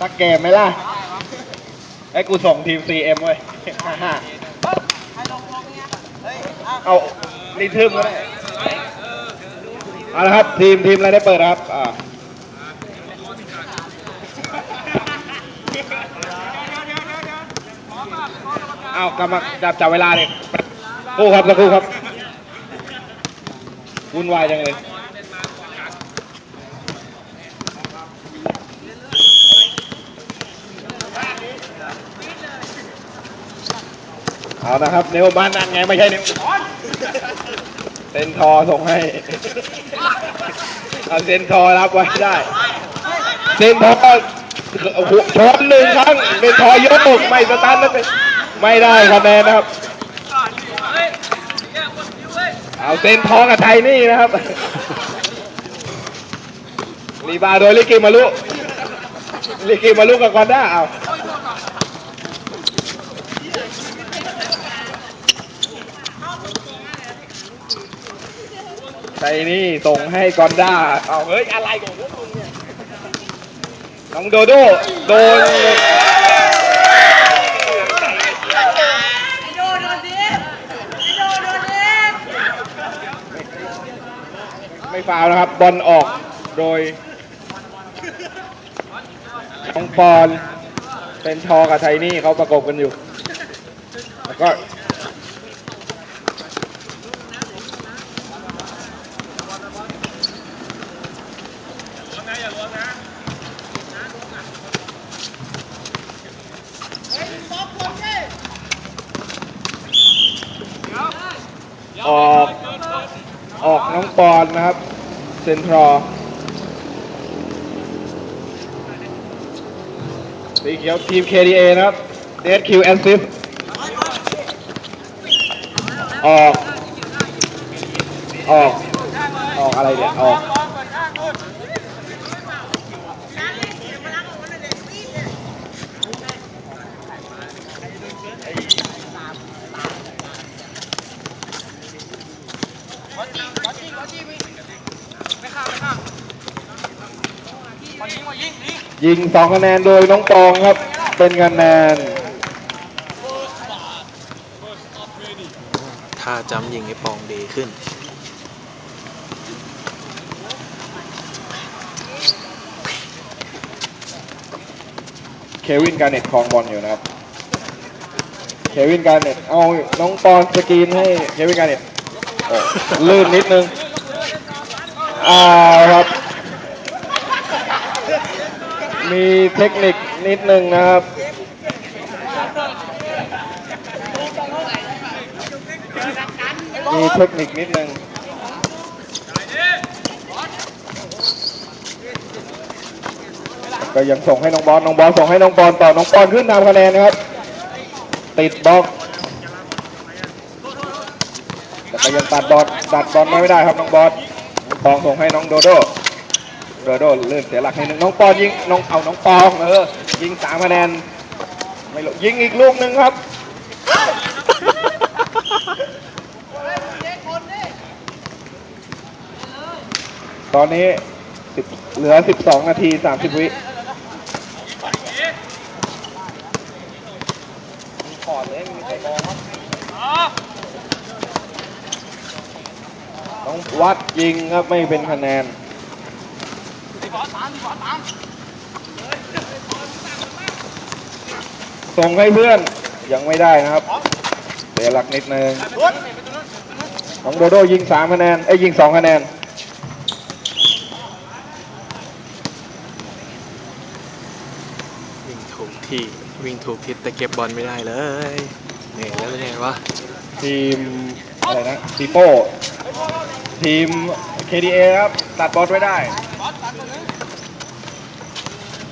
สักเกมไหมล่ะไอ้กูส่งทีม CM เว้ยเอารีทึมก็ได้เอาละครับ ทีมทีมอะไรได้เปิดครับอ่าเอากำลังจับจับเวลาเนี่ยคู่ครับสักครู่ครับวุ่นวายจังเลย เอานะครับเนวบ้านนั่นไงไม่ใช่เนวเซนทอส่งให้ เอาเซนทอรับไว้ได้ เซนทอโอ้โหชนหนึ่งครั้งเซนทอยกไม่สตาร์ทแล้วเป็นไม่ได้คะแนนนะครับ เอาเซนทอกับไทยนี่นะครับรีบาโดยลิกิมาลุลิกิมาลุกับกอนด้าเอา ไทยนี่ส่งให้กอนด้า เอาเฮ้ยอะไรของพวกมึงเนี่ย น้องโดโดโดนไอ้โดโดนดิไอ้โดโดนดิไม่ฟาวล์นะครับ บอลออกโดยองปอน เป็นทอกับไทนี่เขาประกบกันอยู่ แล้วก็ออก ออก น้องปอนะครับ เซ็นทรอสีเขียวทีม KDA นะครับ SQ Assist ออก ออก ออกอะไรเนี่ย ออก ยิงสองคะแนนโดยน้องปองครับ เป็นคะแนน ถ้าจำยิงไอ้ปองดีขึ้น เควินการ์เน็ตครองบอลอยู่นะครับ เควินการ์เน็ตเอาน้องปอนสกรีนให้เควินการ์เน็ตโอ้ลื่นนิดนึงอ่าครับ มีเทคนิคนิดนึงนะครับมีเทคนิคนิดนึงก็ยังส่งให้น้องบอลน้องบอลส่งให้น้องปอนต่อน้องปอนขึ้นนำคะแนนนะครับ ติดบล็อกแต่ก็ยังตัดบอลตัดบอลไม่ได้ครับน้องบอลน้องปองส่งให้น้องโดโด โดโดเลื่อนเสียหลักให้นึ่งน้องปอนยิงน้องเอาน้องปองเออยิงสามคะแนนไม่หลงยิงอีกลูกหนึ่งครับตอนนี้เหลือ12นาที30วิขอดเลยมีใครมองครับต้องวัดยิงครับไม่เป็นคะแนน ส่งให้เพื่อนยังไม่ได้นะครับเสียหลักนิดนึงน้องโดโดยิง3คะแนนเอ้ยยิง2คะแนนวิ่งถูกที่วิ่งถูกทิศแต่เก็บบอลไม่ได้เลยเหนื่อยแล้วเป็นไงวะทีมอะไรนะซีโป้ทีม KDA ครับตัดบอลไว้ได้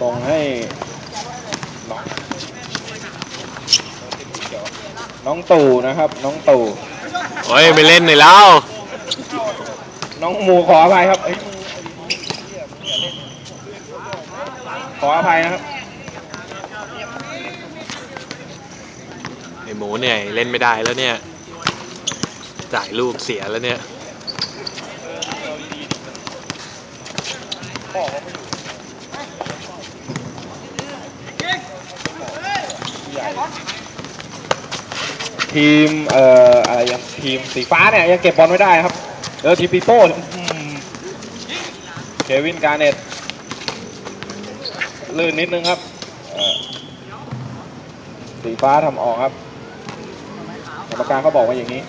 ส่งให้ น้องน้องตู่นะครับ น้องตู่โอ้ยไปเล่นหน่อยแล้ว น้องหมูขออภัยครับเอ้ยขออภัยนะครับ ไอ้หมูเหนื่อยเล่นไม่ได้แล้วเนี่ย จ่ายลูกเสียแล้วเนี่ย ทีมเอ่ออะไรยังทีมสีฟ้าเนี่ยยังเก็บบอลไม่ได้ครับเออทีมปีโป้อืมเควินการ์เน็ตลื่นนิดนึงครับเอ่อสีฟ้าทำออกครับกรรมการเขาบอกว่าอย่างนี้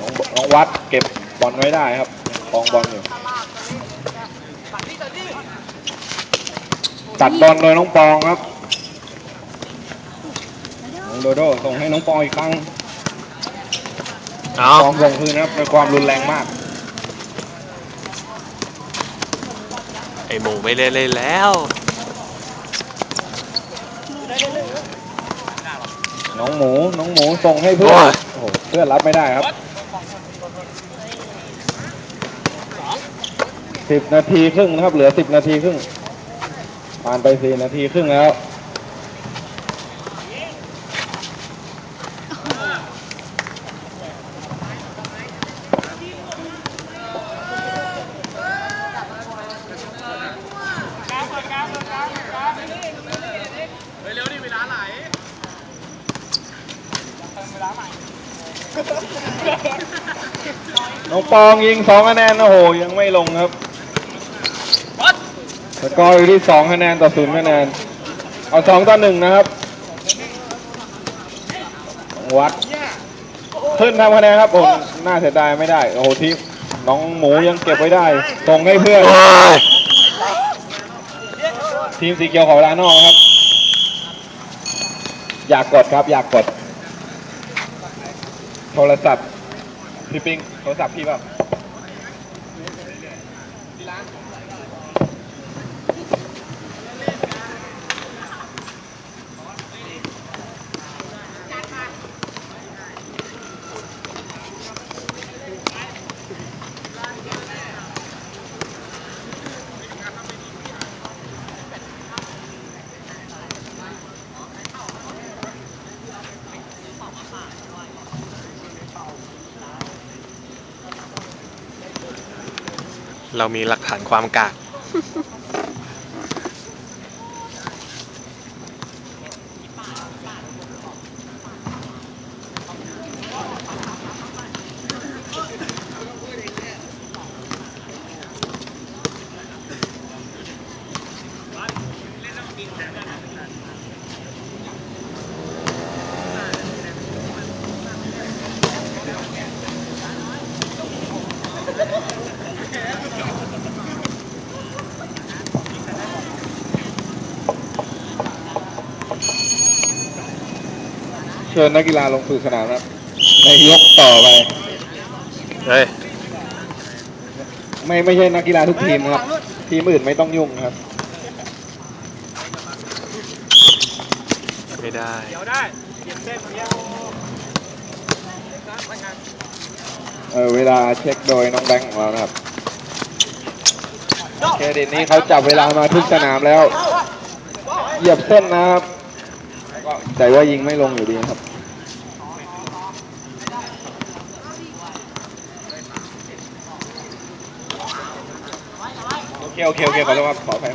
น้องน้องวัดเก็บบอลไว้ได้ครับ คลองบอลอยู่ ตัดบอลโดยน้องปองครับน้องโดโดส่งให้น้องปองอีกครั้งเอาปองส่งคืนครับด้วยความรุนแรงมาก ไอหมูไม่เล่นเลยแล้ว น้องหมู น้องหมูส่งให้เพื่อนโอ้ย โอ้โหเพื่อนรับไม่ได้ครับ สิบนาทีครึ่งนะครับ เหลือสิบนาทีครึ่งผ่านไปสี่นาทีครึ่งแล้วน้องปองยิงสองคะแนนโอ้โหยังไม่ลงครับ สกอร์อยู่ที่สองคะแนนต่อศูนย์คะแนน เอาสองต่อหนึ่งนะครับ วัดขึ้นทำคะแนนครับโอ้โหน่าเสียดายไม่ได้ โอ้โหทีมน้องหมูยังเก็บไว้ได้ส่งให้เพื่อนโอ้ยทีมสีเขียวของลานอกครับ อยากกดครับ อยากกด โทรศัพท์พี่ปิงโทรศัพท์พี่แบบ เรามีหลักฐานความกาก เชิญนักกีฬาลงสู่สนามครับในยกต่อไป เฮ้ย ไม่ไม่ใช่นักกีฬาทุกทีมครับ ทีมอื่นไม่ต้องยุ่งครับ ไม่ได้เออเวลาเช็คโดยน้องแบงค์ของเรานะครับเครดิตนี้เขาจับเวลามาทุกสนามแล้ว เหยียบเส้นนะครับก็แต่ว่ายิงไม่ลงอยู่ดีครับ เคโอเคโอเคขอโทษครับขออภัย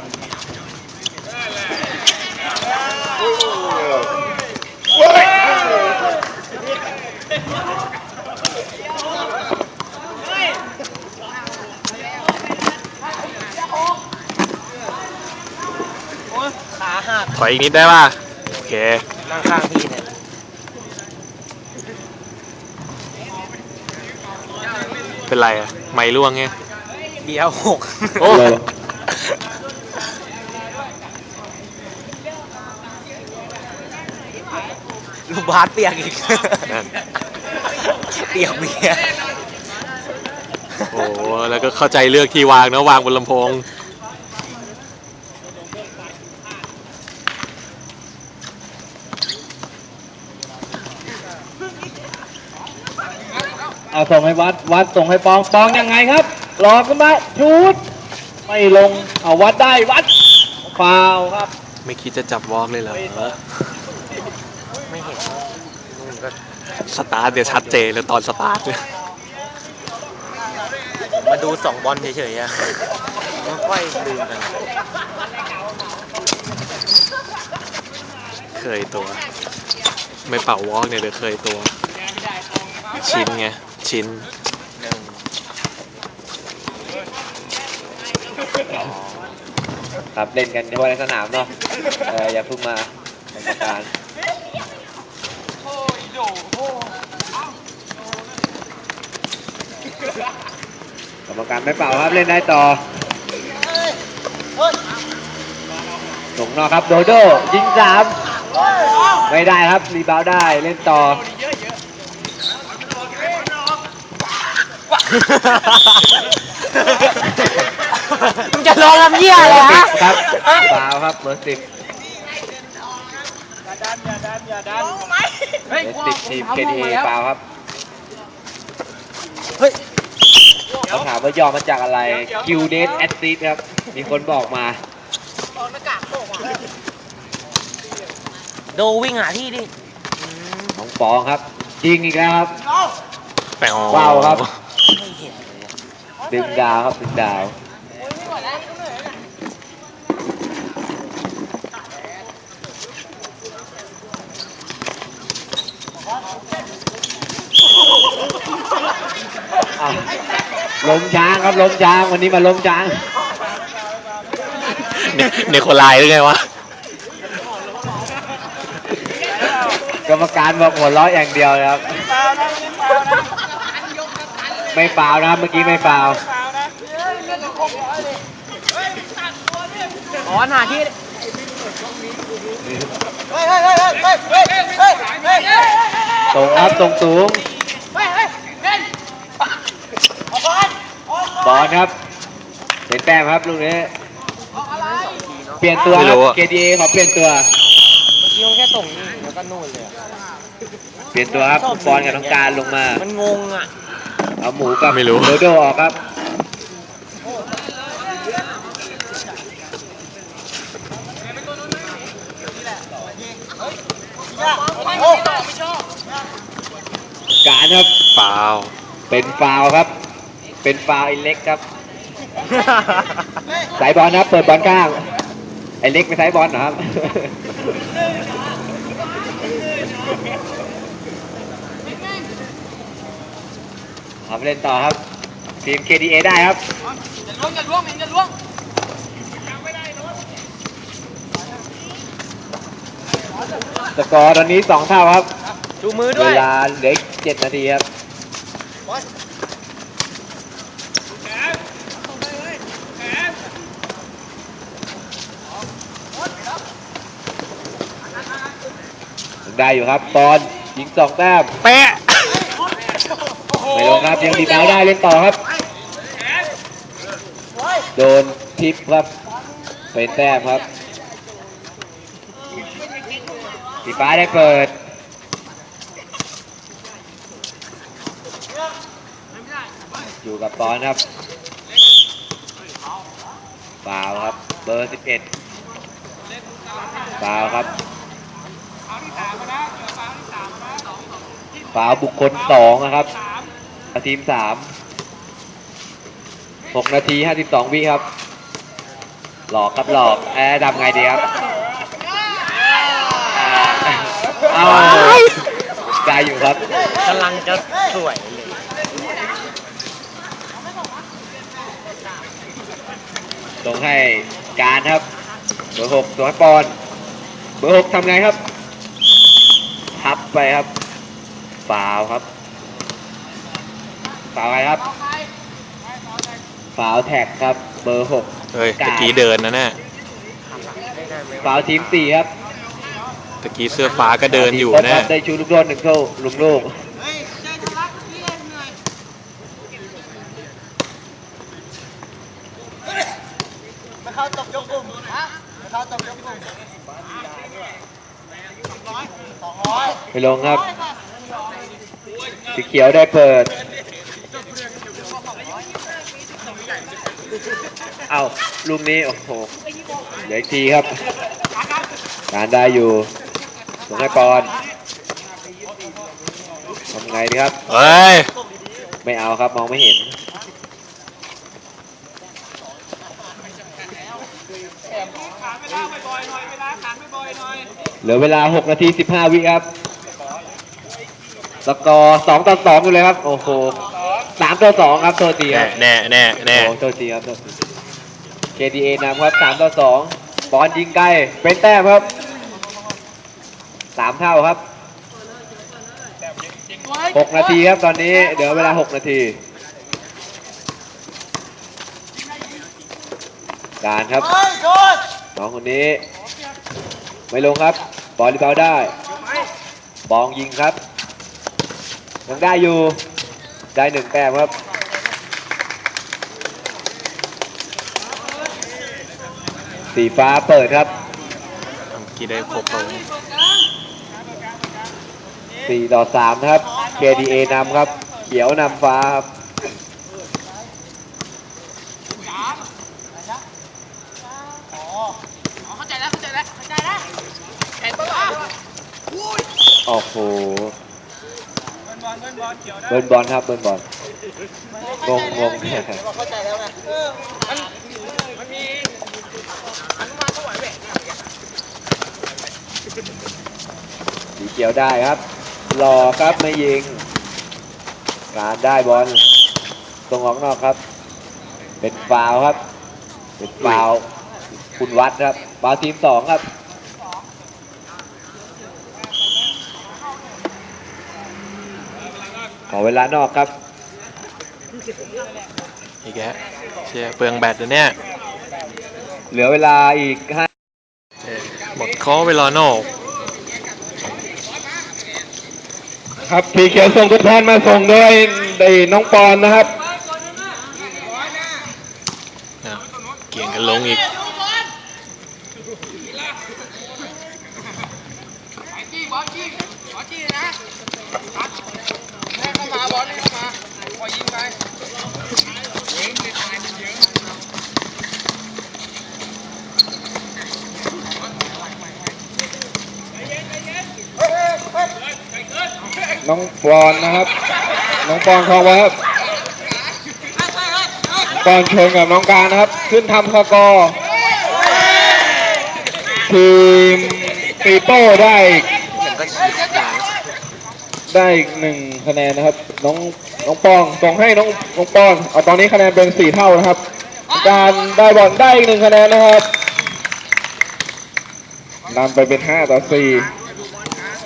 โอ้ยขาหักถอยอีกนิดได้ป่ะ โอเค นั่งข้างพี่เนี่ยเป็นไรอะไม่ร่วงไง เดียวหกโอ้ ลูกบาสเปียกอีก นั่น เปียกเบียร์โอ้แล้วก็เข้าใจเลือกที่วางนะวางบนลำโพง เอาส่งให้วัดวัดส่งให้ปองปองยังไงครับ หลอกขึ้นมาชุดไม่ลงเอาวัดได้วัดฟาวครับ ไม่คิดจะจับวอล์กเลยเหรอไม่เห็นนู่นก็สตาร์ทเนี่ยชัดเจนเลยตอนสตาร์ทเนี่ยมาดูสองบอลเฉยๆอะไม่ค่อยลืมกันเคยตัว ไม่เป่าวอล์กเนี่ยเดี๋ยวเคยตัว ชินไงชิน ครับเล่นกันเฉพาะในสนามเนาะเอออย่าเพิ่งมาทำประการกรรมการไม่เป่าครับเล่นได้ต่อส่งนอกครับโดโดยิงสามไม่ได้ครับรีบาวได้เล่นต่อ มึงจะร้องทำเหี้ยอะไรฮะครับฟาวครับเบอร์สิบเฮ้ยเบอร์สิบทีมเคทีฟาวครับเฮ้ยเขาถามว่าย่อมาจากอะไรคิวเดสแอดซิครับ มีคนบอกมาโดวิ่งหาที่ดิน้องปองครับยิงอีกแล้วครับแปลว้าวครับไม่เห็นดึงดาวครับดึงดาว ล้มช้างครับล้มช้างวันนี้มาล้มช้าง เนโคลายหรือไงวะ กรรมการบอกหัวร้อะอย่างเดียวครับ ไม่เปล่านะเมื่อกี้ไม่เปล่าอ๋อหาที่ตรงครับตรงสูง บอลครับเป็นแต้มครับลูกนี้อะไรเปลี่ยนตัวไม่ครัรู้บอะ KDA ขอเปลี่ยนตัวเมื่อกี้มันแค่ส่งนี่แล้วก็นู่นเลยอะเปลี่ยนตัวครับบอลกับน้องการลงมา มันงงอะเอาหมูกับไม่รู้ โดโดออกครับโอ้การครับ เปล่า เป็นฟาวล์ครับ เป็นฟาวล์ไอ้เล็กครับ สายบอลนะครับ เปิดบอลข้าง ไอ้เล็กไปสายบอลเหรอครับ เอาไปเล่นต่อครับ ทีม KDA ได้ครับ จะล้วงจะล้วงมันจะล้วงสกอร์ตอนนี้สองเท่าครับ ชูมือด้เววยลาเหลืออีกเจ็ดนาทีครับ ได้อยู่ครับตอนยิงสองแต้มแปะไม่ลงครับยังดีดาวได้เล่นต่อครับ โดนทิปครับเป็นแต้มครับสีฟ้าได้เปิดอยู่กับตอนครับฟาวครับ เบอร์ 11ฟาวครับ ฟาวบุคคลสองนะครับทีมสามหกนาทีห้าสิบสองวิครับ หลอกครับหลอกแอร์ดำไงดีครับอ่าเอาได้อยู่ครับกำลังจะสวยเลยส่งให้การครับ เบอร์หกส่งให้ปอน เบอร์หกทำไงครับ ทับไปครับฟาวครับฟาวอะไรครับฟาวแท็กครับ เบอร์หกเฮ้ยตะกี้เดินนะเนี่ยฟาวทีมสี่ครับตะกี้เสื้อฟ้าก็เดินอยู่ทีมนะครับได้ชูลูกโดนหนึ่งเข้าลุงลูก ไม่ลงครับ สีเขียวได้เปิด เอาลูกนี้ โอ้โหเหลืออีกทีครับ การได้อยู่สงให้ปอนทำไงดีครับ เฮ้ย ไม่เอาครับมองไม่เห็น เหลือเวลา 6 นาที 15 วิครับ สกอร์2ต่อ2อยู่เลยครับ โอ้โห3ต่อ2ครับโทษทีคแน่รับแน่แน่แน่โอ้โทษทีครับโทษที KDA นำครับ3ต่อ2บอลยิงไกลเป็นแต้มครับ3เท่าครับ6นาทีครับตอนนี้เดี๋ยวเวลา6นาที การครับน้องคนนี้ ไม่ลงครับ บอลรีบาวด์ได้ บองยิงครับ ยังได้อยู่ ได้หนึ่งแต้มครับสีฟ้าเปิดครับทำกี่ได้ครบแล้ว4ต่อ3นะครับ KDA นำครับ เขียวนำฟ้าครับเข้าใจแล้วเข้าใจแล้วเข้าใจแล้วเห็นปะล่ะโอ้โหเบิร์นบอลครับเบิร์นบอล งงงงเข้าใจแล้วไงเออมันมันมีอนุมานเท่าไหร่เว้ยสีเขียวได้ครับหล่อครับไม่ยิง การได้บอลตรงออกนอกครับ เป็นฟาวล์ครับ เป็นฟาวล์คุณวัดครับฟาวล์ทีมสองครับ อเวลานอกครับอีกแกเชียเปลืองแบตนะเนี่ยเหลือเวลาอีกห้าเออหมดข้อเวลานอก ครับสีเขียวส่งตัวแทนมาส่งโดยได้น้องปอนนะครับนะเกี่ยงกันลงอีก จี้บอลจี้บอลจี้นะแม่เข้ามาบอลนี่เข้ามาพอยิงไป น้องปอนนะครับ น้องปอนคลองไว้ครับปอนชนกับน้องการนะครับ ขึ้นทำสกอร์ทีมปีโป้ได้ได้อีกหนึ่งคะแนนนะครับ น้องน้องปองส่งให้น้องน้องปอนเอาตอนนี้คะแนนเป็นสี่เท่านะครับ การได้บอลได้อีกหนึ่งคะแนนนะครับนำไปเป็นห้าต่อสี่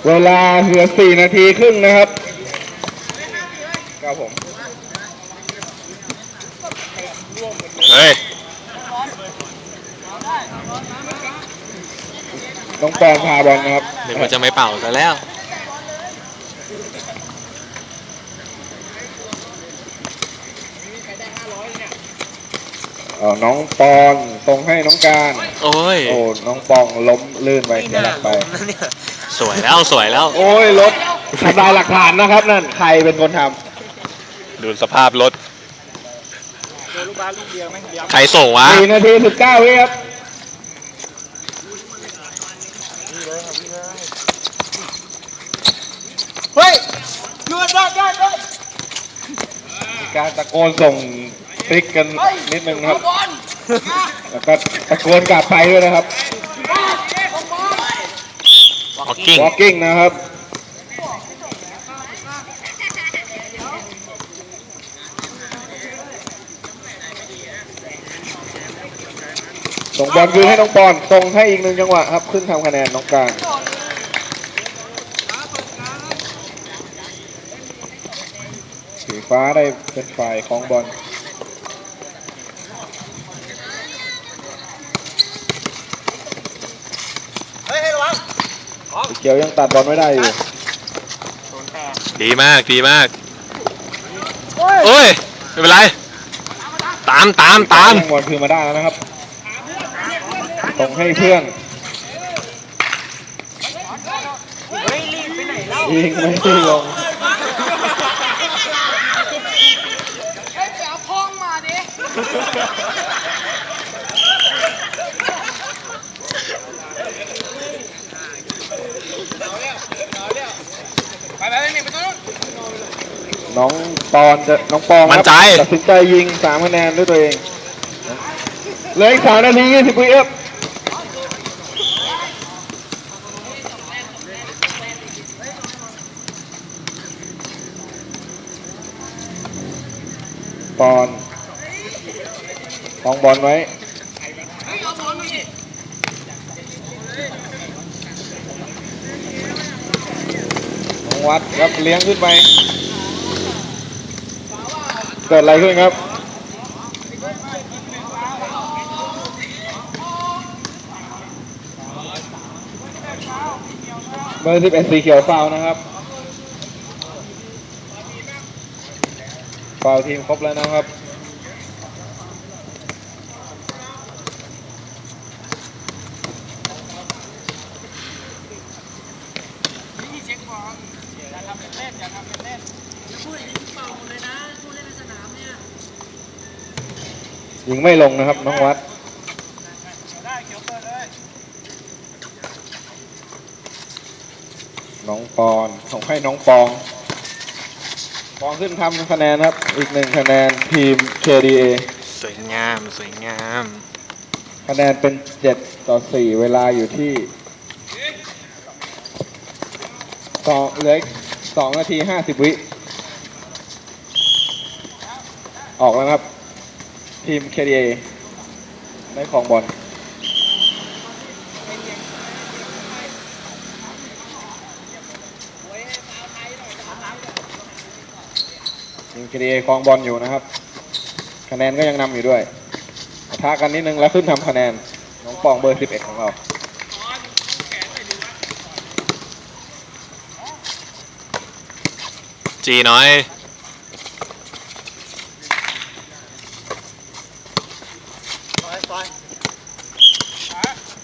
เวลาเหลือสี่นาทีครึ่งนะครับครับผมเฮ้ยน้องปอนพาบอลนะครับนึกว่าจะไม่เป่าซะแล้ว เออน้องปอนส่งให้น้องการ โอ้ย โอ้ น้องปองล้มลื่นไปเสียหลักไป สวยแล้วสวยแล้ว โอ้ยรถทำลายหลักฐานนะครับนั่นใครเป็นคนทดูสภาพรถ ใครส่งวะำสี่นาทีสิบเก้าวิครับเฮ้ยหยุดได้ได้ได้มีการตะโกนส่งติ๊กกันนิดนึงนะครับบอลแล้วก็ตะโกนกลับไปด้วยนะครับฮอก กิ้ง walking นะครับ ส่งบอลคืนให้น้องปอนส่งให้อีกหนึ่งจังหวะครับ ขึ้นทำคะแนนน้องการสีฟ้าได้เป็นฝ่ายของบอล เฮ้ยให้ระวัง สีเขียวยังตัดบอลไม่ได้อยู่ดีมากดีมากโอ้ยไม่เป็นไร ตามตามตามบอลคืนมาได้แล้วนะครับส่งให้เพื่อนเฮ้ยรีบไปไหนเล่ายิงไม่ได้ลง น้องปอนจะน้องปองมันใจ ครับตัดสินใจยิงสามคะแนนด้วยตัวเองเหลืออีกสามนาทียี่สิบวิครับปอนมองบอลไว้ น้องวัดครับเลี้ยงขึ้นไป กิดอะไรขึ้นครับเบอร์สิบเอ็ดสีเขียวฟาวล์นะครับฟาวล์ทีมครบแล้วนะครับนี่เช็คบอลอย่าทำเป็นเล่นอย่าทำเป็นเล่นอย่าพูดอย่างนี้เป่าหมดเลยนะพูดเล่นในสนามเนี่ย ยิงไม่ลงนะครับน้องวัดได้เขียวเปิดเลยน้องปอนส่งให้น้องปอง ปองขึ้นทำคะแนนครับ อีกหนึ่งคะแนนทีม KDA สวยงาม สวยงาม คะแนนเป็น 7 ต่อ 4 เวลาอยู่ที่สองเหลืออีกสองนาทีห้าสิบวิ ออกแล้วครับ ทีม KDA ได้ของบอลทีม KDA ครองบอลอยู่นะครับ คะแนนก็ยังนำอยู่ด้วยปะทะกันนิดนึงแล้วขึ้นทำคะแนน น้องปองเบอร์ 11 ของเราจีน้อย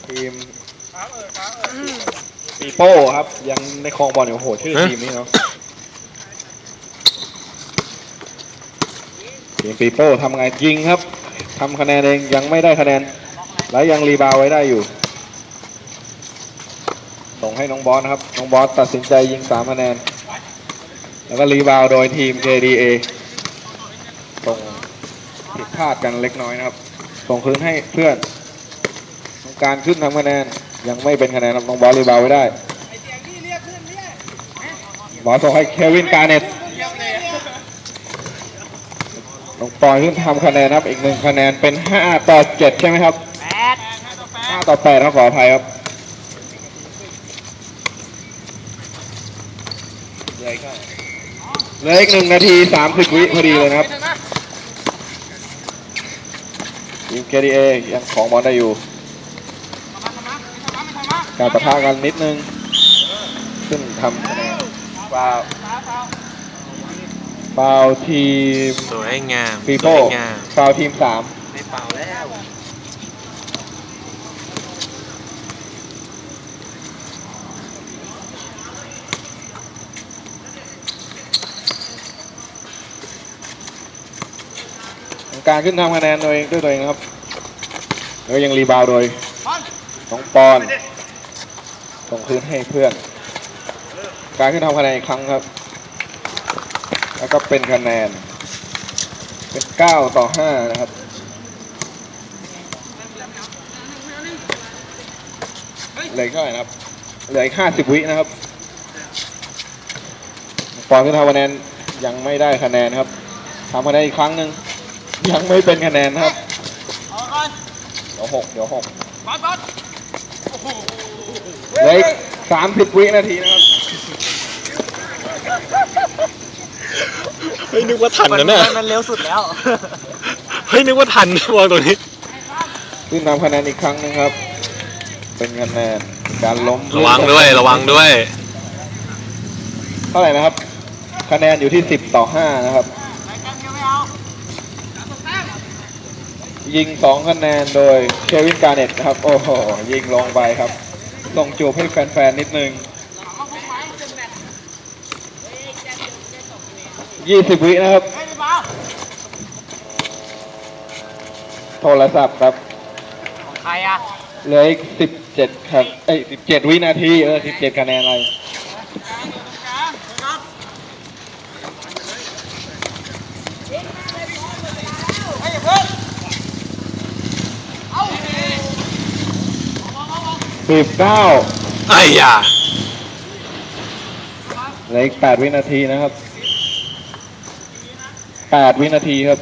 ทีม ครับเออครับเออ ปี โป้ครับ ยังในครองบอลอยู่โอ้โหชื่อฮะทีมนี้เนาะทีมปีโป้ทำไงยิงครับทำคะแนนเองยังไม่ได้คะแนน และยังรีบาวด์ไว้ได้อยู่ ส่งให้น้องบอสนะครับ น้องบอสตัดสินใจยิงสามคะแนน แล้วก็รีบาวด์โดยทีม KDA ส่งผิดพลาดกันเล็กน้อยนะครับ ส่งคืนให้เพื่อนต้องการขึ้นทำคะแนนยังไม่เป็นคะแนนครับน้องบอสรีบาวด์ไว้ได้ ไอเสียงนี่เรียกขึ้นเรียก บอสส่งให้เควินการเน็ตลยน้องปอยขึ้นทำคะแนนครับอีกหนึ่งคะแนนเป็น5ต่อ7ใช่ไหมครับแปดห้าต่อแปด5ต่อ8ครับขออภัยครับเหลืออีกหนึ่งนาที30วิพอดีเลยนะครับทีม KDA ยังของบอลได้อยู่ การประทะกันนิดนึง ซึ่งทำาวล์ฟาวล์ทีมสวยงามปีสโป้วยงาม ฟาวล์ทีม3ไม่เป่าแล้วการขึ้นทำคะแนนตัวเองด้วยตัวเองนะครับ แล้วยังรีบาวด์โดยบอลน้องปอนส่งคืนให้เพื่อน การขึ้นทำคะแนนอีกครั้งครับ แล้วก็เป็นคะแนน เป็น 9 ต่อ 5 นะครับเหลือกเท่าไหร่นะครับ เหลืออีก 50 วินะครับน้องปอนขึ้นทำคะแนนยังไม่ได้คะแนนครับทำคะแนนอีกครั้งหนึ่งยังไม่เป็นคะแนนครับเดี๋ยวหกเดี๋ยวหกเหลืออีกสามสิบวินาทีนะครับ เฮ้ยนึกว่าทันนะเนี่ยมันเร็วสุดแล้ว เฮ้ยนึกว่าทันวางตรงนี้ขึ้นนำคะแนนอีกครั้งหนึงครับ เป็นคะแนนการล้มระวังด้วยระวังด้วย เท่าไหร่นะครับ คะแนนอยู่ที่สิบต่อห้านะครับรายการเดียวไม่เอาสามต่อแต้มยิงสองคะแนนโดยเควินการ์เน็ตครับ โอ้โห ยิงลงไปครับ ส่งจูบให้แฟนๆนิดนึง ยี่สิบวินะครับเฮ้ยไม่เป่าโทรศัพท์ครับ ของใครอะเหลืออีกสิบเจ็ดครับเอ้ยสิบเจ็ดวินาที เออสิบเจ็ดคะแนนอะไร สิบเก้าไอ้ยา เหลืออีกแปดวินาทีนะครับ 8 วินาทีครับ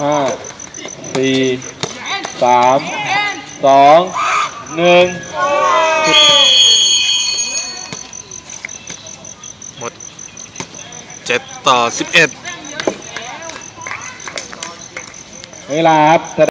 ห้าสี่สามสองหนึ่งหมดเจ็ดต่อสิบเอ็ดเวลาครับ